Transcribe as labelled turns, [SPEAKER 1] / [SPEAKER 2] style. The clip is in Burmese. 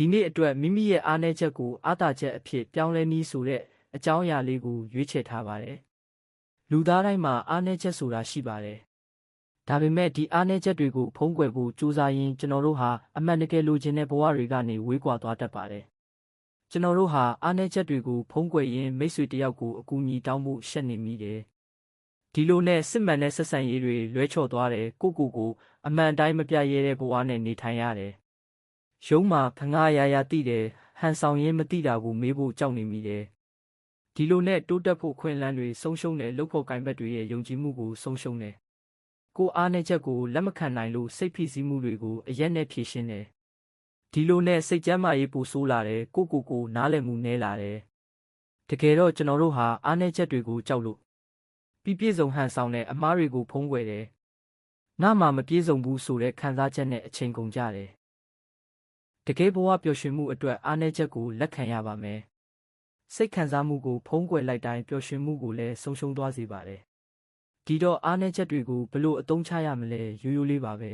[SPEAKER 1] ဒီနေ့အတွက်မိမိရဲ့အားနည်းချက်ကိုအားသာချက်အဖြစ်ပြောင်းလဲနည်းဆိုတဲ့အကြောင်းအရာလေးကိုရွေးချယ်ထားပါတယ်။လူသားတိုင်းမှာအားနည်းချက်ဆိုတာရှိပါတယ်။ဒါပေမဲ့ဒီအားနည်းချက်တွေကိုဖုံးကွယ်ဖို့ကြိုးစားရင်ကျွန်တော်တို့ဟာအမှန်တကယ်လိုချင်တဲ့ဘဝတွေကနေဝေးကွာသွားတတ်ပါတယ်။ကျွန်တော်တို့ဟာအားနည်းချက်တွေကိုဖုံးကွယ်ရင်မိတ်ဆွေတစ်ယောက်ကိုအကူအညီတောင်းဖို့ရှက်နေမိတယ်။ဒီလိုနဲ့စစ်မှန်တဲ့ဆက်ဆံရေးတွေလွဲချော်သွားတယ်ကိုကိုကိုအမှန်တိုင်းမပြရဲတဲ့ဘဝနဲ့နေထိုင်ရတယ်။ ရုံးမှာခငါရရတိတယ်ဟန်ဆောင်ရင်မတိတာကိုမေးဖို့ကြောက်နေမိတယ်။ဒီလိုနဲ့တိုးတက်ဖို့ခွင့်လန်းတွေဆုံးရှုံးတဲ့လုပ်ဖို့ကင်ဘက်တွေရဲ့ယုံကြည်မှုကိုဆုံးရှုံးတယ်။ကိုအားနဲ့ချက်ကိုလက်မခံနိုင်လို့စိတ်ဖိစီးမှုတွေကိုအရက်နဲ့ဖြေရှင်းတယ်။ဒီလိုနဲ့စိတ်ကြမ်းမာရေးပိုဆိုးလာတယ်ကိုကိုကိုနားလည်မှုနည်းလာတယ်။တကယ်တော့ကျွန်တော်တို့ဟာအားနဲ့ချက်တွေကိုကြောက်လို့ပြည့်ပြည့်စုံဟန်ဆောင်တဲ့အမားတွေကိုဖုံးကွယ်တယ်။နားမှာမပြေစုံဘူးဆိုတဲ့ခံစားချက်နဲ့အချိန်ကုန်ကြတယ်။ တကယ်ဘဝပျော်ရွှင်မှုအတွက်အားနည်းချက်ကိုလက်ခံရပါမယ်။စိတ်ခံစားမှုကိုဖုံးကွယ်လိုက်တိုင်းပျော်ရွှင်မှုကိုလည်းဆုံးရှုံးသွားစေပါတယ်။ဒီတော့အားနည်းချက်တွေကိုဘယ်လို့အသုံးချရမလဲရိုးရိုးလေးပါပဲ